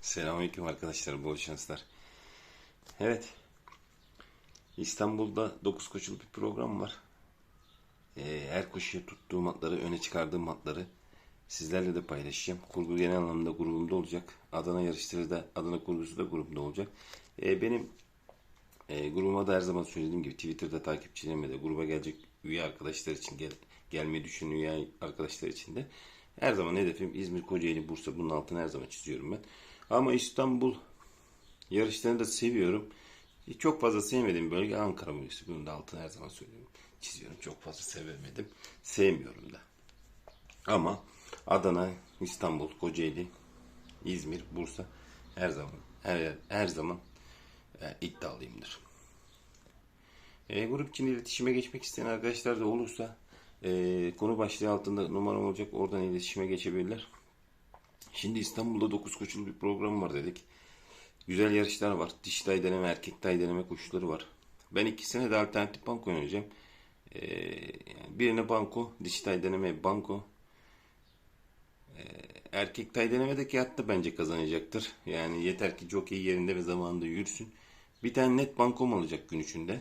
Selamünaleyküm arkadaşlar, bol şanslar. Evet, İstanbul'da 9 koşulu bir program var. Ee, her koşuya tuttuğum atları, öne çıkardığım atları sizlerle de paylaşacağım. Kurgu genel anlamda grubumda olacak. Adana yarışları da, Adana kurgusu da grubumda olacak. Ee, benim e, grubuma da her zaman söylediğim gibi Twitter'da takipçilerime de gruba gelecek üye arkadaşlar için gel, gelmeyi düşünen üye arkadaşlar için de her zaman hedefim İzmir, Kocaeli, Bursa bunun altını her zaman çiziyorum ben. Ama İstanbul yarışlarını da seviyorum. E, Çok fazla sevmediğim bölge Ankara bölgesi. Bunun da altını her zaman söylüyorum. Çiziyorum. Çok fazla sevemedim. Sevmiyorum da. Ama Adana, İstanbul, Kocaeli, İzmir, Bursa her zaman her, her zaman e, iddialıyımdır. E, grup için iletişime geçmek isteyen arkadaşlar da olursa e, konu başlığı altında numaram olacak. Oradan iletişime geçebilirler. Şimdi İstanbul'da 9 koşulu bir program var dedik. Güzel yarışlar var. Diş tay deneme, erkek tay deneme koşuları var. Ben ikisine de alternatif banko oynayacağım. Ee, yani birine banko, diş tay deneme banko. Ee, erkek tay denemedeki at da bence kazanacaktır. Yani yeter ki jockey yerinde ve zamanında yürüsün. Bir tane net bankom olacak gün içinde.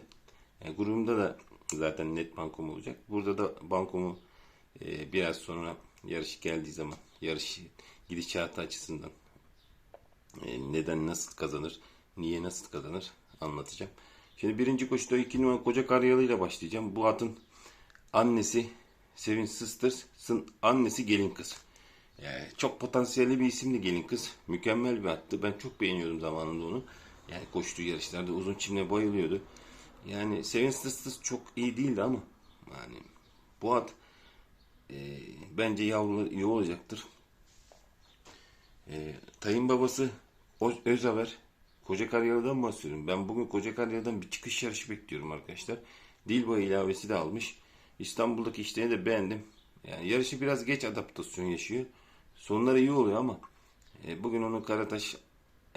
Yani grubumda da zaten net bankom olacak. Burada da bankomu e, biraz sonra yarış geldiği zaman yarış gidişatı açısından e, neden nasıl kazanır, niye nasıl kazanır anlatacağım. Şimdi birinci koşuda iki numara koca karyalı ile başlayacağım. Bu atın annesi Sevin Sisters'ın annesi gelin kız. Yani çok potansiyelli bir isimdi gelin kız. Mükemmel bir attı. Ben çok beğeniyordum zamanında onu. Yani koştuğu yarışlarda uzun çimle bayılıyordu. Yani Sevin Sisters çok iyi değildi ama yani bu at e, bence yavru iyi olacaktır. E, Tayın babası Özaver Koca Karyalı'dan bahsediyorum. Ben bugün Koca Karyalı'dan bir çıkış yarışı bekliyorum arkadaşlar. Dilba ilavesi de almış. İstanbul'daki işlerini de beğendim. Yani yarışı biraz geç adaptasyon yaşıyor. Sonları iyi oluyor ama e, bugün onu Karataş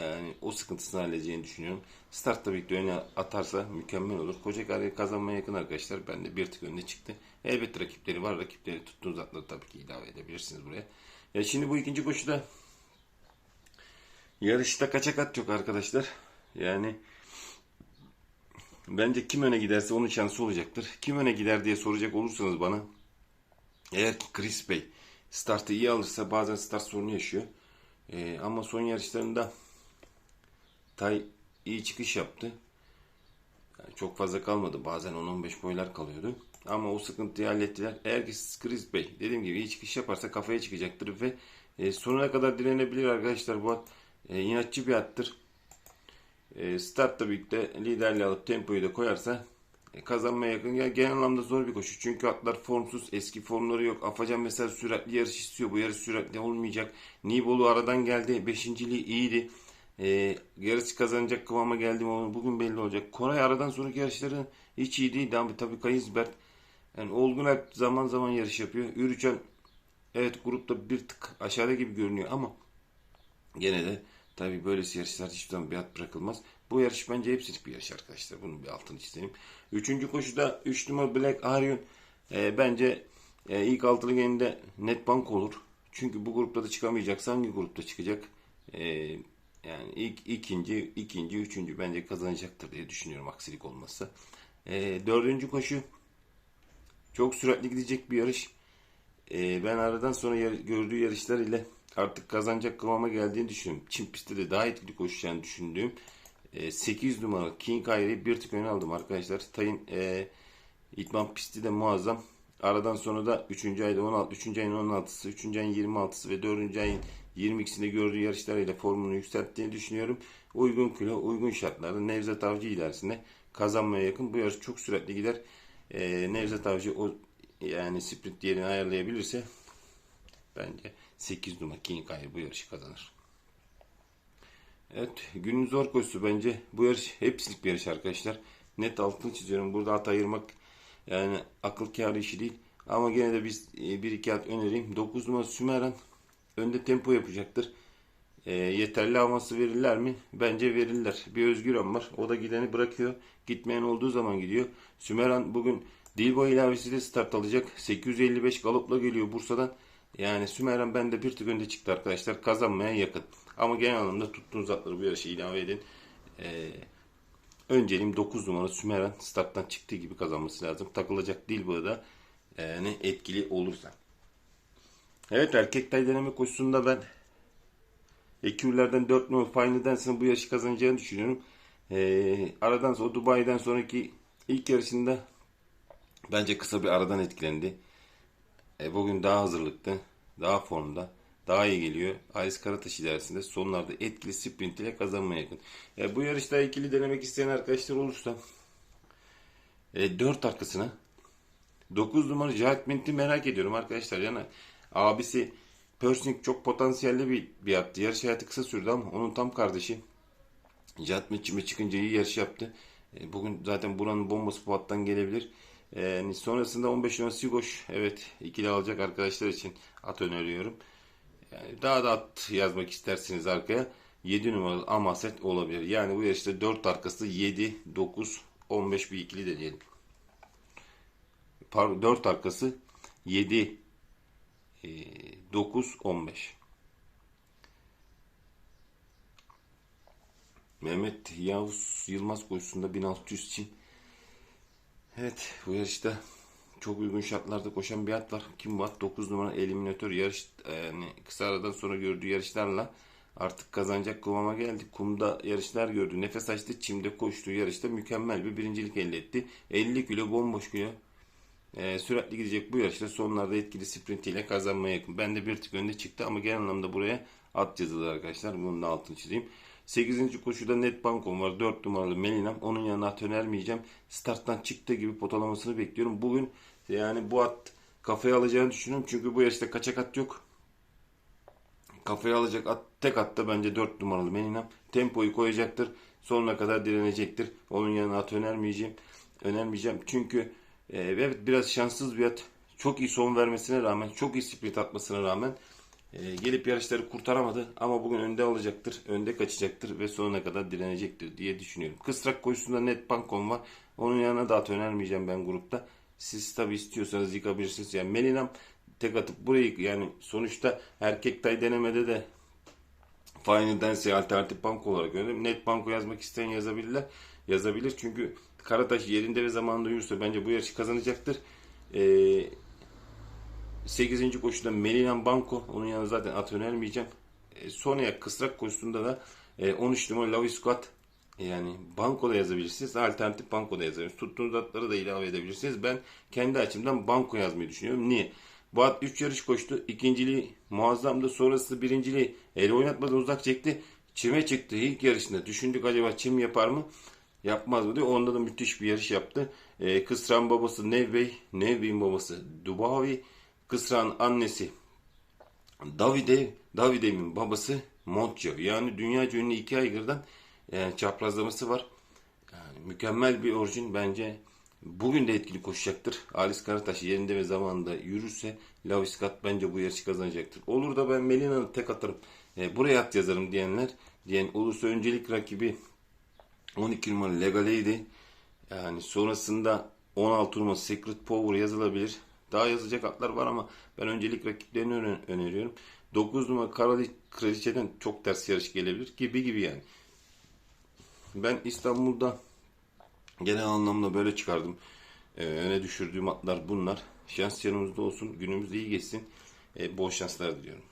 yani o sıkıntısını halledeceğini düşünüyorum. Startta birlikte öne atarsa mükemmel olur. Koca Karyalı kazanmaya yakın arkadaşlar. Ben de bir tık önüne çıktı. Elbette rakipleri var. Rakipleri tuttuğunuz atları tabii ki ilave edebilirsiniz buraya. Ya şimdi bu ikinci koşuda Yarışta kaçak at yok arkadaşlar. Yani bence kim öne giderse onun şansı olacaktır. Kim öne gider diye soracak olursanız bana eğer ki Chris Bey startı iyi alırsa bazen start sorunu yaşıyor. Ee, ama son yarışlarında Tay iyi çıkış yaptı. Yani çok fazla kalmadı. Bazen 10-15 boylar kalıyordu. Ama o sıkıntıyı hallettiler. Eğer ki Chris Bey dediğim gibi iyi çıkış yaparsa kafaya çıkacaktır ve e, sonuna kadar direnebilir arkadaşlar bu at. E, inatçı bir attır. E, startta birlikte liderliği alıp tempoyu da koyarsa e, kazanmaya yakın. Ya genel anlamda zor bir koşu. Çünkü atlar formsuz. Eski formları yok. Afacan mesela süratli yarış istiyor. Bu yarış süratli olmayacak. Nibolu aradan geldi. Beşinciliği iyiydi. E, yarış kazanacak kıvama geldi mi bugün belli olacak. Koray aradan sonraki yarışları hiç iyi değildi. Ama tabii Kayızbert yani Olgun Alp zaman zaman yarış yapıyor. Ürüçen evet grupta bir tık aşağıda gibi görünüyor ama Gene de tabi böylesi yarışlar hiçbir zaman bir at bırakılmaz. Bu yarış bence hepsi bir yarış arkadaşlar. Bunun bir altını çizelim. Üçüncü koşuda 3 numara Black Arion e, bence e, ilk altılı geninde net bank olur. Çünkü bu grupta da çıkamayacaksa hangi grupta çıkacak? E, yani ilk ikinci, ikinci, üçüncü bence kazanacaktır diye düşünüyorum aksilik olmazsa. E, dördüncü koşu çok süratli gidecek bir yarış. E, ben aradan sonra yar- gördüğü yarışlar ile artık kazanacak kıvama geldiğini düşünüyorum. Çin pistte de daha etkili koşacağını düşündüğüm e, 8 numaralı King Kyrie'yi bir tık öne aldım arkadaşlar. Tayın e, İtman pisti de muazzam. Aradan sonra da 3. ayda 16, 3. ayın 16'sı, 3. ayın 26'sı ve 4. ayın 22'sinde gördüğü yarışlarıyla formunu yükselttiğini düşünüyorum. Uygun kilo, uygun şartlarda Nevzat Avcı ilerisinde kazanmaya yakın. Bu yarış çok süratli gider. E, Nevzat Avcı o yani sprint yerini ayarlayabilirse bence 8 numara King Kyle bu yarışı kazanır. Evet günün zor koşusu bence bu yarış hepsilik bir yarış arkadaşlar. Net altını çiziyorum. Burada at ayırmak yani akıl kârı işi değil. Ama gene de biz e, bir iki at önereyim. 9 numara Sümeran önde tempo yapacaktır. E, yeterli avansı verirler mi? Bence verirler. Bir özgüven var. O da gideni bırakıyor. Gitmeyen olduğu zaman gidiyor. Sümeran bugün Dilbo ilavesi de start alacak. 855 galopla geliyor Bursa'dan. Yani Sümeran bende bir tık önde çıktı arkadaşlar. Kazanmaya yakın. Ama genel anlamda tuttuğunuz atları bu yarışa ilave edin. Ee, önceliğim 9 numara Sümeran starttan çıktığı gibi kazanması lazım. Takılacak değil burada. Yani etkili olursa. Evet erkek tay deneme koşusunda ben Ekürlerden 4 numara Final Dance'ın bu yarışı kazanacağını düşünüyorum. Ee, aradan sonra Dubai'den sonraki ilk yarışında bence kısa bir aradan etkilendi. E, bugün daha hazırlıklı, daha formda, daha iyi geliyor. Aris Karataş ilerisinde sonlarda etkili sprint ile kazanmaya yakın. E, bu yarışta ikili denemek isteyen arkadaşlar olursa e, 4 arkasına 9 numara Jack Mint'i merak ediyorum arkadaşlar. Yani abisi Persing çok potansiyelli bir, bir attı. Yarış hayatı kısa sürdü ama onun tam kardeşi Jack Mint'ime çıkınca iyi yarış yaptı. E, bugün zaten buranın bombası bu hattan gelebilir. E, sonrasında 15 numara Sigoş evet ikili alacak arkadaşlar için at öneriyorum. Yani daha da at yazmak isterseniz arkaya 7 numaralı Amaset olabilir. Yani bu yarışta 4 arkası 7, 9, 15 bir ikili de diyelim. Pardon 4 arkası 7, 9, 15. Mehmet Yavuz Yılmaz koşusunda 1600 için. Evet bu yarışta çok uygun şartlarda koşan bir at var. Kim bu at? 9 numara eliminatör yarış yani kısa aradan sonra gördüğü yarışlarla artık kazanacak kıvama geldi. Kumda yarışlar gördü. Nefes açtı. Çimde koştuğu yarışta mükemmel bir birincilik elde etti. 50 kilo bomboş kilo. Ee, süratli gidecek bu yarışta sonlarda etkili sprintiyle kazanmaya yakın. Ben de bir tık önde çıktı ama genel anlamda buraya at yazılı arkadaşlar. Bunun da altını çizeyim. 8. koşuda net bankom var. 4 numaralı Melinam. Onun yanına at önermeyeceğim. Starttan çıktığı gibi potalamasını bekliyorum. Bugün yani bu at kafaya alacağını düşünüyorum. Çünkü bu yarışta kaçak at yok. Kafaya alacak at tek atta bence 4 numaralı Melinam. Tempoyu koyacaktır. Sonuna kadar direnecektir. Onun yanına at önermeyeceğim. Önermeyeceğim. Çünkü e, evet biraz şanssız bir at. Çok iyi son vermesine rağmen, çok iyi sprint atmasına rağmen e, gelip yarışları kurtaramadı. Ama bugün önde alacaktır, önde kaçacaktır ve sonuna kadar direnecektir diye düşünüyorum. Kısrak koşusunda net pankon var. Onun yanına da at önermeyeceğim ben grupta. Siz tabi istiyorsanız yıkabilirsiniz. Yani Melinam tek atıp burayı yani sonuçta erkek tay denemede de Final Dance alternatif banko olarak öneririm. Net banko yazmak isteyen yazabilirler. Yazabilir çünkü Karataş yerinde ve zamanında yürürse bence bu yarışı kazanacaktır. Ee, 8. koşuda Melinan Banko. Onun yanına zaten at önermeyeceğim. E, Sonya kısrak koşusunda da e, 13 numara Lavi Squat yani banko da yazabilirsiniz. Alternatif banko da yazabilirsiniz. Tuttuğunuz atları da ilave edebilirsiniz. Ben kendi açımdan banko yazmayı düşünüyorum. Niye? Bu at 3 yarış koştu. İkinciliği muazzamdı. Sonrası birinciliği el oynatmadan uzak çekti. Çime çıktı ilk yarışında. Düşündük acaba çim yapar mı? Yapmaz mı diye. Onda da müthiş bir yarış yaptı. E, Kısran babası Nevbey. Nevbey'in babası Dubavi. Kısran annesi Davide. Davide'nin babası Montjo. Yani dünya ünlü iki aygırdan yani çaprazlaması var. Yani mükemmel bir orijin bence. Bugün de etkili koşacaktır. Alis Karataş yerinde ve zamanında yürürse Laviskat bence bu yarışı kazanacaktır. Olur da ben Melina'nı tek atarım. E, buraya at yazarım diyenler diyen olursa öncelik rakibi 12 numaralı Legaleydi. Yani sonrasında 16 numaralı Secret Power yazılabilir. Daha yazacak atlar var ama ben öncelik rakiplerini öner- öneriyorum. 9 numara Karali Kraliçe'den çok ters yarış gelebilir gibi gibi yani. Ben İstanbul'da genel anlamda böyle çıkardım. Ee, öne düşürdüğüm atlar bunlar. Şans yanımızda olsun. Günümüz iyi geçsin. Ee, bol şanslar diliyorum.